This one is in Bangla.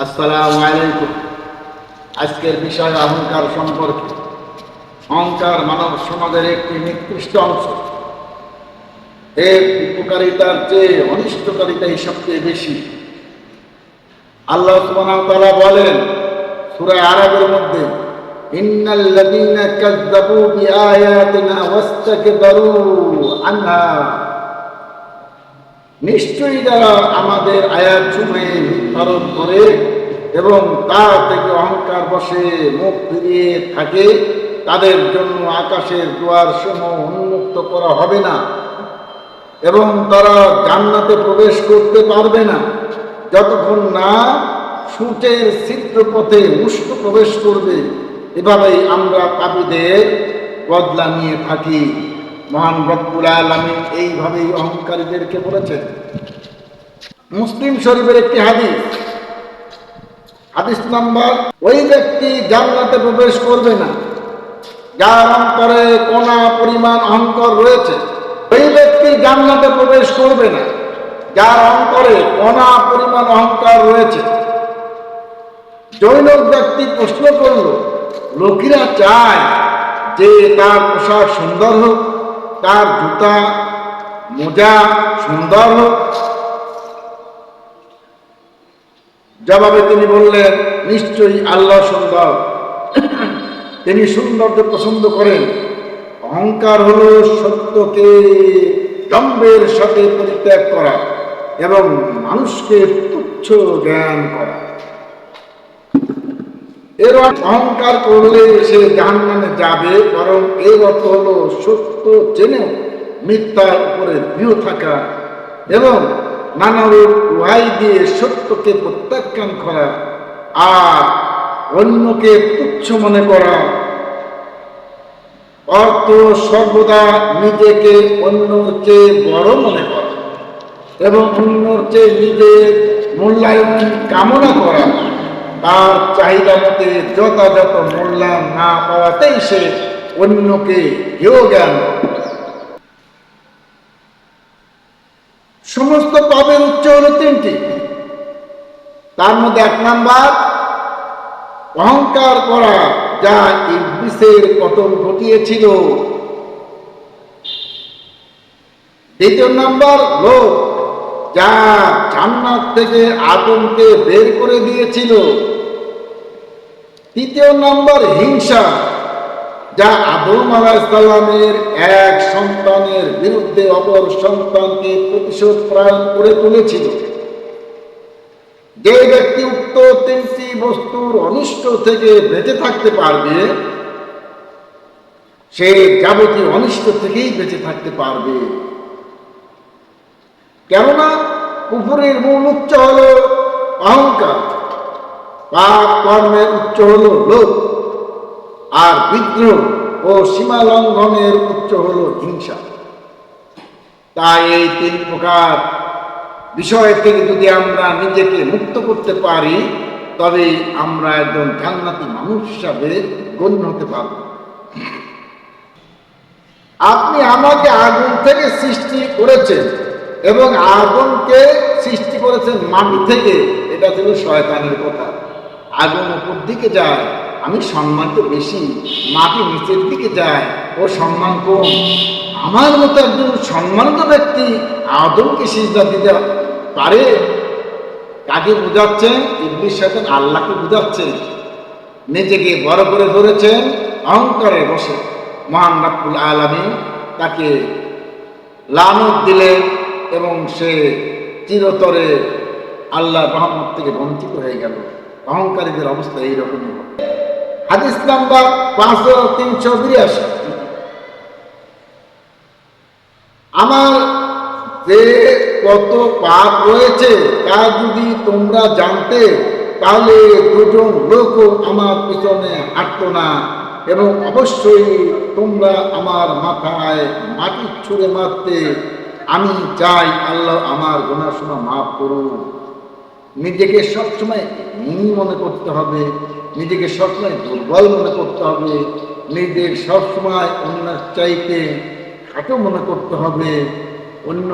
আসসালামু আলাইকুম। আজকের বিষয় অহংকার সম্পর্কে। অহংকার মানব সমাজের একটি নিকৃষ্ট অংশ। এর উপকারিতার চেয়ে অনিষ্টকারিতাই সবচেয়ে বেশি। আল্লাহ তাআলা বলেন, সূরা আরাবের মধ্যে লাযীনা কাযযাবু বিআয়াতিনা ওয়াস্তাকবারু আনহা। নিশ্চয়ই যারা আমাদের আয়াত সমূহে নির্ধারণ করে এবং তা থেকে অহংকার বসে মুখ ফিরিয়ে থাকে, তাদের জন্য আকাশের দুয়ার সমূহ উন্মুক্ত করা হবে না এবং তারা জান্নাতে প্রবেশ করতে পারবে না। যতক্ষণ না সূচের ছিদ্র পথে উষ্ণ প্রবেশ করবে, এভাবেই আমরা পাপীদের বদলা নিয়ে থাকি। মহান রব্বুল আলমী এইভাবেই অহংকারীদেরকে বলেছেন। মুসলিম শরীফের একটি হাদিস। হাদিস নাম্বার, ওই ব্যক্তি জান্নাতে প্রবেশ করবে না। যার অন্তরে কোনা পরিমাণ, অহংকার রয়েছে, ওই ব্যক্তি জান্নাতে প্রবেশ করবে না। যার অন্তরে কোনা পরিমাণ, অহংকার রয়েছে। জৈনক ব্যক্তি প্রশ্ন করল, লোকেরা চায় যে তার পোশাক সুন্দর হোক তার জুতা, মোজা সুন্দর হোক জবাবে তিনি বললেন, নিশ্চয়ই আল্লাহ সুন্দর তিনি সৌন্দর্য পছন্দ করেন। অহংকার হল সত্যকে দম্বের সাথে পরিত্যাগ করা এবং মানুষকে তুচ্ছ জ্ঞান করা। এর অহংকার করলে সে জাহান্নামে যাবে, বরং এর অর্থ হলো সত্য জেনেও মিথ্যার উপরে দৃঢ় থাকা এবং নানারূপ উহাই দিয়ে সত্যকে প্রত্যাখ্যান করা আর অন্যকে তুচ্ছ মনে করা। অর্থ সর্বদা নিজেকে অন্যর চেয়ে বড় মনে করা এবং অন্যর চেয়ে নিজের মূল্যায়ন কামনা করা। তার চাহিদা মতে যথাযথ মূল্যায়ন না পাওয়াতেই সে অন্যকে হেয় জ্ঞান সমস্ত পাপের উচ্চ হল তিনটি। তার মধ্যে এক নাম্বার, অহংকার করা, যা ইবলিসের পতন ঘটিয়েছিল। দ্বিতীয় নাম্বার লোক যা জান্নাত থেকে আদমকে বের করে দিয়েছিল। তৃতীয় নম্বর হিংসা, যা আদম আলাহিসাল্লামের এক সন্তানের বিরুদ্ধে অপর সন্তানকে প্রতিশোধ প্রায়ণ করে তুলেছিল। যে ব্যক্তি উক্ত তিনটি বস্তুর অনিষ্ট থেকে বেঁচে থাকতে পারবে, সে যাবতীয় অনিষ্ট থেকেই বেঁচে থাকতে পারবে। কেননা কুফুরের মূল উচ্চ হল পাপ কর্মের উচ্চ হল লোভ, আর বিদ্রোহ ও সীমা লঙ্ঘনের উচ্চ হল হিংসা। তাই এই তিন প্রকার বিষয় থেকে যদি আমরা নিজেকে মুক্ত করতে পারি, তবে আমরা একজন জান্নাতি মানুষ হিসাবে গণ্য হতে পারব। আপনি আমাকে আগুন থেকে সৃষ্টি করেছেন এবং আগুনকে সৃষ্টি করেছেন মাটি থেকে, এটা ছিল শয়তানের কথা। আগুন উপর দিকে যায়। আমি সম্মান তো বেশি, মাটি নিচের দিকে যায়। ও সম্মান কম। আমার মতো একজন সম্মানিত ব্যক্তি আদমকে সিজদা দিতে পারে? কাকে বুঝাচ্ছেন? ইবলিশ শয়তান আল্লাহকে বুঝাচ্ছেন নিজেকে বড় করে ধরেছেন, অহংকারে বসে। মহান রাব্বুল আলামিন তাকে লানত দিলেন এবং সে চিরতরে আল্লাহ রহমত থেকে বঞ্চিত হয়ে গেল। অহংকারীদের অবস্থা এইরকমই হবে। হাদিস নাম্বার পাঁচশো তিনশো বিরাশি। আমার যে কত পাপ রয়েছে, তা যদি তোমরা জানতে, তাহলে দুজন লোকও আমার পিছনে হাঁটতো না এবং অবশ্যই তোমরা আমার মাথায় মাটি ছুঁড়ে মারতে, আমি চাই আল্লাহ আমার গোনাশোনা মাফ করুন নিজেকে সবসময় ঋণী মনে করতে হবে, নিজেকে সবসময় দুর্বল মনে করতে হবে, নিজের সবসময় অন্য চাইতে খাটো মনে করতে হবে, অন্য